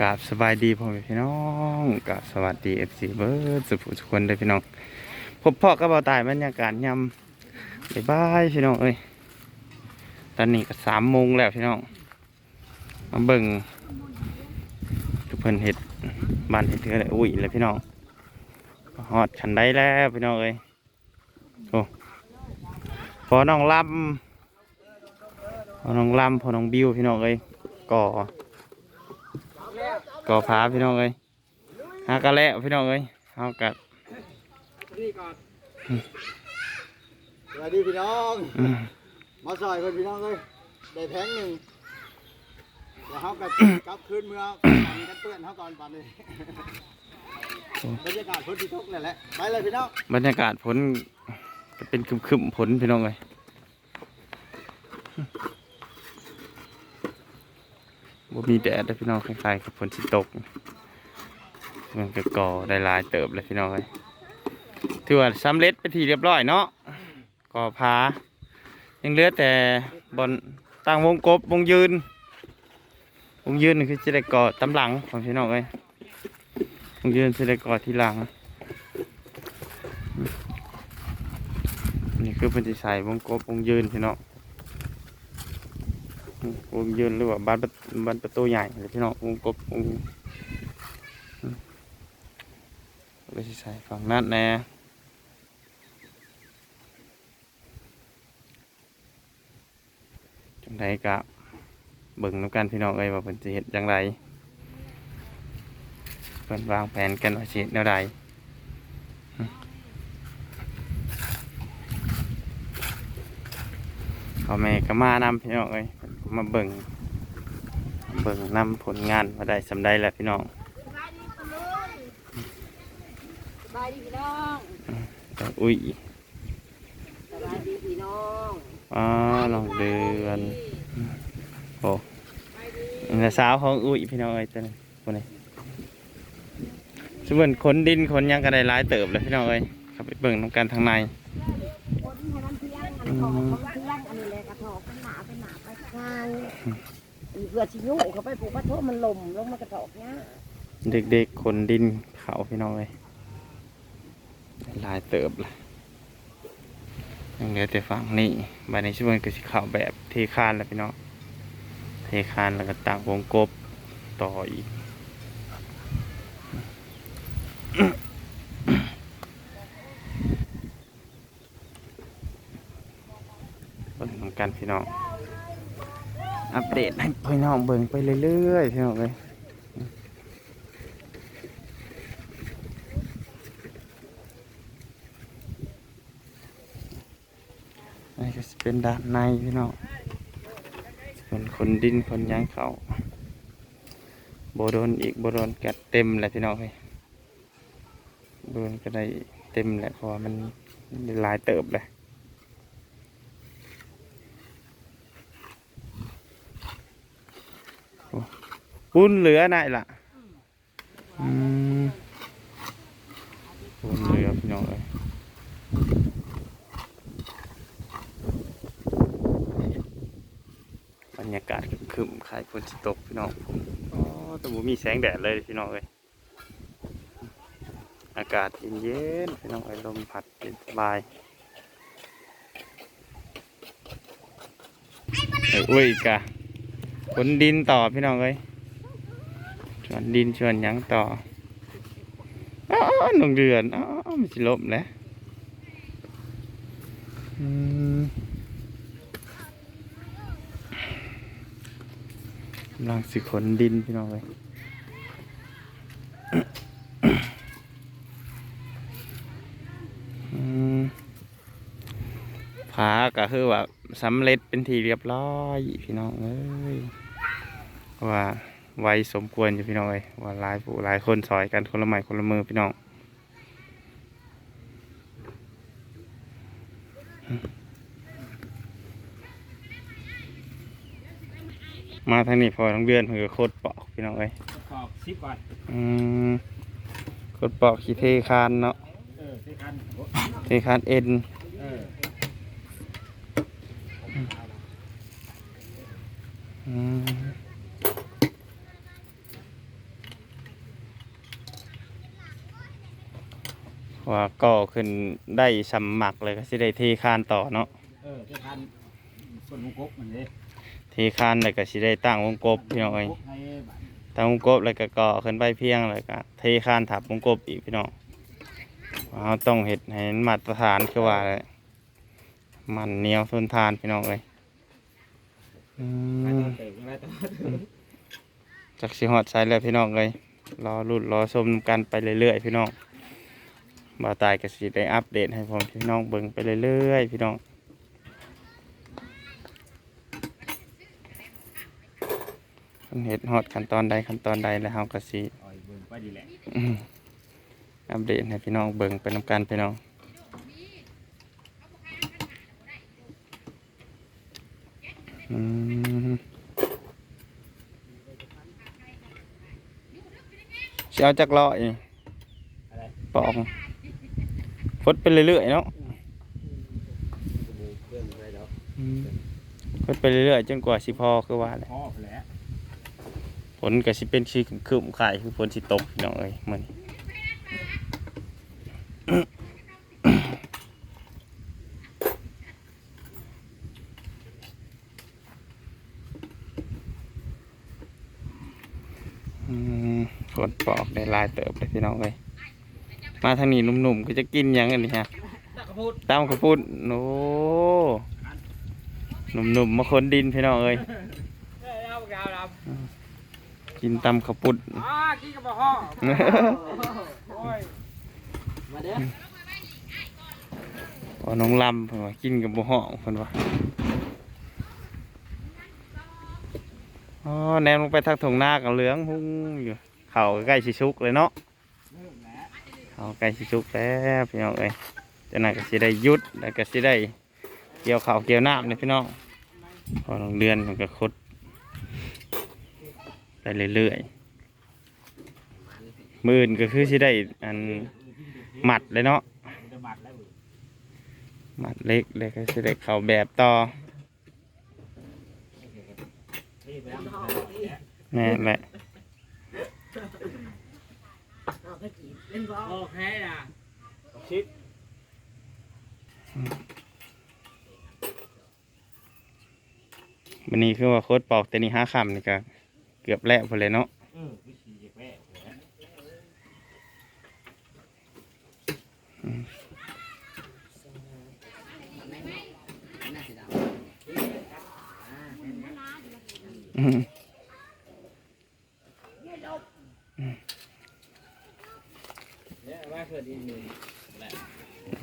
กราบสบายดีพ่อแม่พี่น้องกราบสวัสดีเอฟซีเบิร์ดสุขทุกคนเลยพี่น้องพบพ่อกับเบาตายบรรยากาศยำบ๊ายบายพี่น้องเอ้ยตอนนี้ก็สามโมงแล้วพี่น้องมาเบิ่งทุกเพิ่นเห็ดบ้านเห็ดเถื่อเลยอุ้ยเลยพี่น้องฮอดขันได้แล้วพี่น้องเอ้ยโอ้พอน้องลำพอน้องลำพอน้องบิวพี่น้องเอ้ยก่อ ก่อผาพี่น้องเอ้ยหากะแล้วพี่น้องเอ้ยเฮากะนี่ก่อนสวัสดีพี่น้องอืมมาซอยคนพี่น้องเลยได้แพงหนึ่งเดี๋ยวเขากับกลับคืนเมืองปั่นกันเปื้อนเขาก่อนปั่นเลยบรรยากาศพ้นที่ทุกเลยแหละไปเลยพี่น้องบรรยากาศฝนจะเป็นครึมๆฝนพี่น้องเอ้ย บ่มีแดดเลยพี่น้องคล้ายๆกับฝนที่ตก มันก็ก่อได้ลายเติบเลยพี่น้องเอ้ยถือว่าสำเร็จไปทีเรียบร้อยเนาะก่อผายังเหลือแต่บอนตั้งวงกบวงยืน วงยืนนี่คือจะได้ก่อตำหลังของพี่น้องเอ้ยวงยืนจะได้ก่อทีหลัง นี่คือเป็นที่ใส่วงกบวงยืนพี่น้อง วงยืนหรือว่าบ้านประบ้านประตูใหญ่เลยพี่น้องวงกบวงอืมก็ที่ใส่ฝั่งนั้นแน่จังไดกะเบิ่งน้ำกันพี่น้องเอ้ยว่าเป็นจะเห็ดจังไรเพิ่นวางแผนกันว่าสิเฮ็ดแนวใดพ่อแม่ก็มานำพี่น้องเอ้ย มาเบิ่งเบิ่งนำผลงานมาได้สำได้แล้วพี่น้องสบายดีคุณลุงสบายดีพี่น้องแต่อุ้ยสบายดีพี่น้องอ๋อน้องเดือนโอ้นี่สาวของอุ้ยพี่น้องเอ้ยตัวนี้คนนี้ส่วนขนดินขนหยังก็ได้หลายเติบเลยพี่น้องเอ้ยเข้าไปเบิ่งน้ำกันทางใน เพื่อชิยุเขาไปปลูกพระโทมันลมลงมากระถอกเนี้ยเด็กๆขนดินเขาพี่น้องเอ้ยลายเติบเลยยังเหลือแต่ฝั่งนี้ใบในช่วงก็สิเข้าแบบเทคานแล้วพี่น้องเทคานแล้วก็ตั้งวงกบต่ออีกเบิ่งนกันพี่น้อง อัปเดตให้พี่น้องเบิ่งไปเรื่อยๆพี่น้องเลยนี่ก็เป็นด้านในพี่น้องเป็นคนดินคนหยางเขาโบโดนอีกโบโดนแกะเต็มเลยพี่น้องเลยโดนก็ได้เต็มแหละเพราะมันหลายเติบเลย ปุ้นเหลือไหนล่ะอืมปุ้นเหลือพี่น้องเอ้ยบรรยากาศคึมคล้ายฝนสิตกพี่น้องอ๋อแต่บ่มีแสงแดดเลยพี่น้องเอ้ยอากาศเย็นๆพี่น้องเอ้ยลมพัดเย็นสบายเอ้ยอุ้ยกะขนดินต่อพี่น้องเอ้ย ชวนดินชวนหยังต่ออ้าวหนองเดือนอ้าวมันสิลบแล้วกำลังสิขนดินพี่น้องเลยอืมผาก็คือว่าสำเร็จเป็นทีเรียบร้อย พี่น้องเอ้ยว่า ไว้สมควรอยู่พี่น้องเอ้ยว่าหลายผู้หลายคนซอยกันคนละไม้คนละมือพี่น้องมาทางนี้พอทั้งเดือนเพื่อโคตรปอกพี่น้องเอ้ยขอบสิบวันอืมโคตรปอกขี้เทคานเนาะเออที่กันเทคานเอ็นเอออืม ว่าก่อขึ้นได้สำมักเลยก็สิได้เทคานต่อเนาะเออที่ทานส่วนวงกบมันเลยเทคานแล้วก็สิได้ตั้งวงกบพี่น้องเอ้ยให้บัดตั้งวงกบแล้วก็ก่อขึ้นไปเพียงแล้วก็เทคานทับวงกบอีกพี่น้องเราต้องเฮ็ดให้มันมาตรฐานคือว่าแหละมันเหนียวทนทานพี่น้องเอ้ยอืมเตะอะไรต่อจักสิฮอดใส่แล้วพี่น้องเลยรอรุ่นรอชมกันไปเรื่อยๆพี่น้อง บ่าวตายก็สิได้อัปเดตให้ผมพี่น้องเบิ่งไปเรื่อยๆพี่น้องเพิ่นเฮ็ดฮอดขั้นตอนใดขั้นตอนใดแล้วเฮาก็สิอ่อยเบิ่งไปดีแหละอืมอัปเดตให้พี่น้องเบิ่งไปนํกันพี่น้องอืมสิเอาจักรออีกอะไร ปอกฟดไปเรื่อยๆเนาะฟดไปเรื่อยๆจนกว่าสิพอคือว่าแหละพ่อไปแล้วฝนก็สิเป็นชีครึมไข่คือฝนสิตกพี่น้องเอ้ยมื้อนี้อืมฝนปอกได้ลายเติบเลยพี่น้องเอ้ย มาทางนี้หนุ่มๆก็จะกินหยังกันนี่ฮะตะกระพุดตามข้าวปุ้นโอ้หนุ่มๆมาคนดินพี่น้องเอ้ยเอ้ยเอากาวดกินตำข้าวปุ้นำอ่ากินกับบ่ห่อโอ้ยมาเด้อพอน้องลำเพิ่นว่ากินกับบุห้องเพิ่นว่าอ๋อแนมลงไปทางถงหน้ากับเหลืองหุ้งอยู่เขาใกล้สิชุกเลยเนาะเริ่มแล้ว เขาใกล้สิชุกแล้วพี่น้องเอ้ยจากนั้นก็สิได้ยุดแล้วก็สิได้เกี่ยวข้าวเกี่ยวน้ำเนี่ยพี่น้องพอน้องเดือนมันก็คดไปเรื่อยๆมื่นก็คือสิได้อันหมัดเลยเนาะหมัดเล็กเลยก็สิได้เข้าแบบต่อนี่แม่นแหละ อาไปจีบเล่นบอลโอเคอะชิดวันนี้คือว่าโคตรปอกแต่นี่ห้าคำนี่ก็เกือบแล้วพอเลยเนาะออวิธีเก็บแม่หัว อืม เนี่ยว่าเกิดอีกหนึ่ง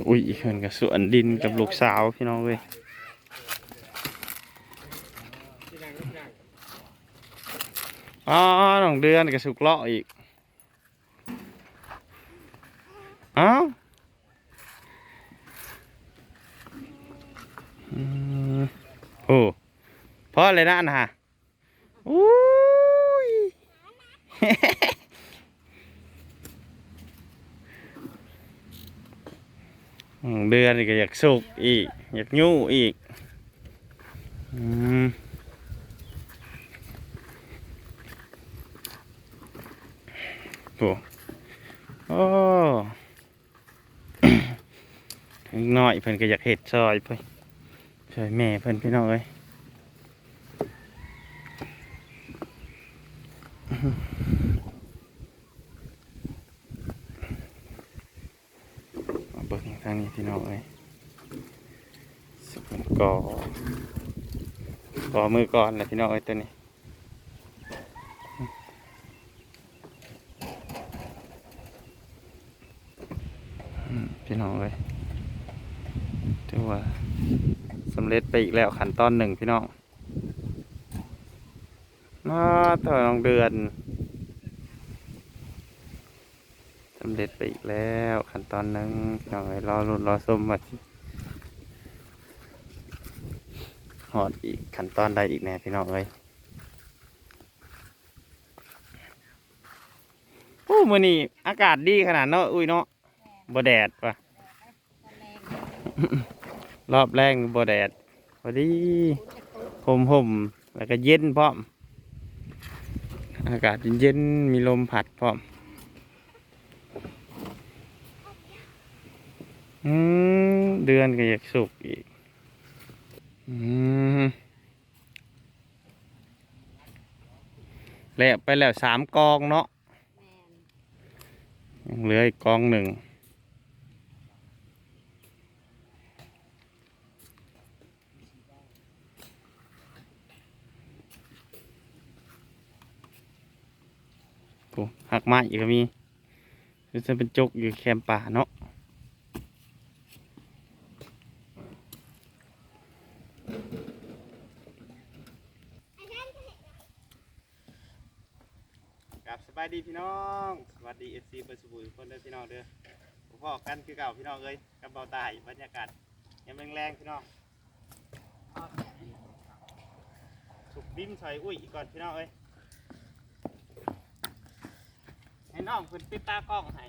อุ้ยเขินกับสวนดินกับลูกสาวพี่น้องเว้ยอ๋อน้องเดือนกับสุกเลาะอีกเอ้าอืมโอ้พ่อเลยนะนะฮะอุ้ย อืม เดือนก็อยากสุกอีก อยากยู่อีกอืมโอ้โอ้น้อยเพิ่นก็อยากเห็ดซอยเพิ่นช่วยแม่เพิ่นพี่น้องเอ้ยมาเบิ่งทางนี้พี่น้องเอ้ยสุกนก่อ กอมือก่อนนะพี่น้องเอ้ยตัวนี้พี่น้องเลยถือว่าสำเร็จไปอีกแล้วขั้นตอนหนึ่งพี่น้องมาต่อน้องเดือนสำเร็จไปอีกแล้วขั้นตอนหนึ่งพี่น้องเลยรอรุ่นรอส้มมาสิ หอดอีกขั้นตอนใดอีกแน่พี่น้องเลยโอ้มื่อนี้อากาศดีขนาดเนาะอุ้ยเนาะบ่แดดปะรอบแรกบ่แดดพอดีห่มห่มๆแล้วก็เย็นพร้อม อากาศเย็นๆมีลมพัดพร้อมอืมเดือนก็อยากสุกอีกอืม แล้วไปแล้วสามกองเนาะแม่นยังเหลืออีกกองหนึ่งโอ้หักไม้อีกก็มีคือจะเป็นจกอยู่แคมป่าเนาะกั บายดีพี่น้องสวัสดีเอฟซีเบอร์สบู่ทุกคนเด้อพี่น้องเด้อพ่อกันคือเก่าพี่น้องเลยกับเบาตายบรรยากาศยังแรงๆพี่น้องสุกดิ้มใส่อุ้ยอีกก่อนพี่น้องเอ้ยให้น้องเพิ่นปิดตากล้องให้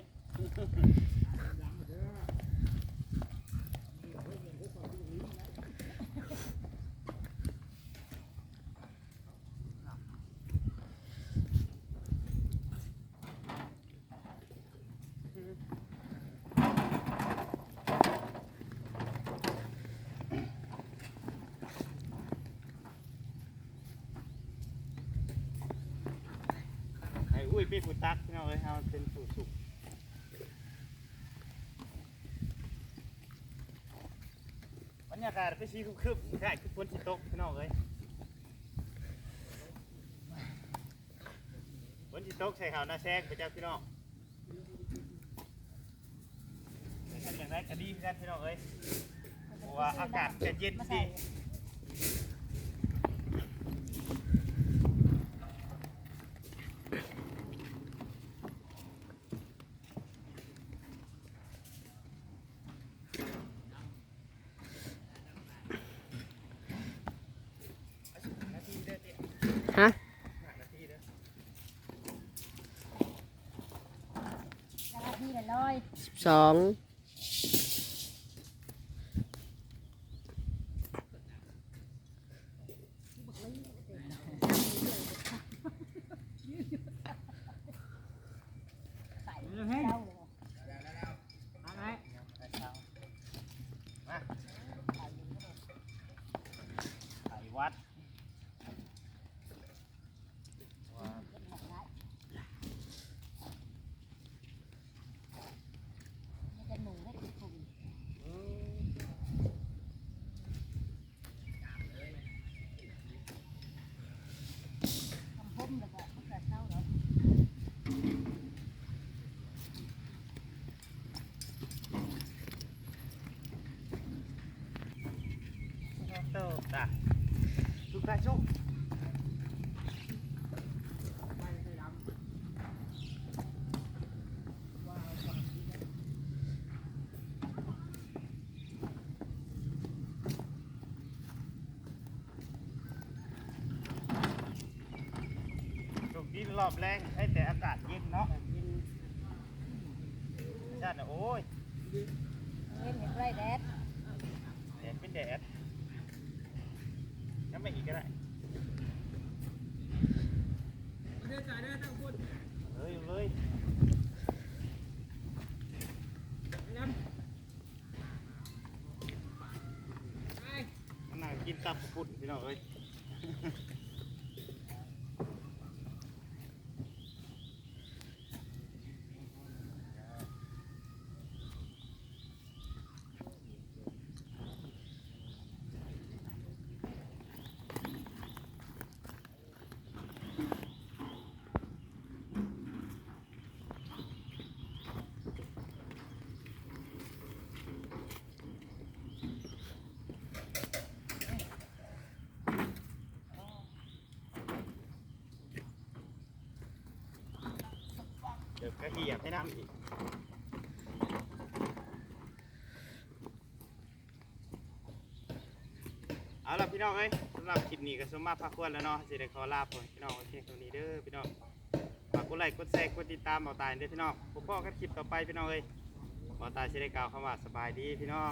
ให้อุ้ยพี่ผู้ตักพี่น้องเอ้ยเอาเป็นผู้สุกบรรยากาศก็ชี้คึบๆใช่คือฝนสิตกพี่น้องเอ้ยฝนสิตกใส่ขาวหน้าแซงไปจ้าพี่น้องแต่กันอย่างไรก็ดีกันพี่น้องเอ้ยเพราะว่าอากาศจะเย็นดีใส่ ฮะที่ละร้อย สอง ใส่เจ้าเลย ไข่วัด มันจะหนูได้กี่คนทำพุ่มแล้วก็มันจะเจ้าเหรอ โตตาลูกตาชุกสุกดินรอบแรงให้แต่อากาศเย็นเนาะชาติ น่ะโอ้ยเล่นเห็นไรแดดแดดเป็นแดดน้ำไม่อีกก็ได้เฮ้ยเลยมันนั่งกินตับพุดพี่น้องเอ้ยเดี๋ยวกระเทียมให้น้ำอีกเอาล่ะพี่น้องเอ้ยสำหรับคลิปนี้ก็สมมาพักควรแล้วเนาะสิได้ขอลาไปพี่น้องโอเคตรงนี้เด้อพี่น้องฝากกดไลค์กดแชร์กดติดตามเบาตายเด้อพี่น้องพบพ่อกันคลิปต่อไปพี่น้องเอ้ยเบาตายสิได้กล่าวคำว่าสบายดีพี่น้อง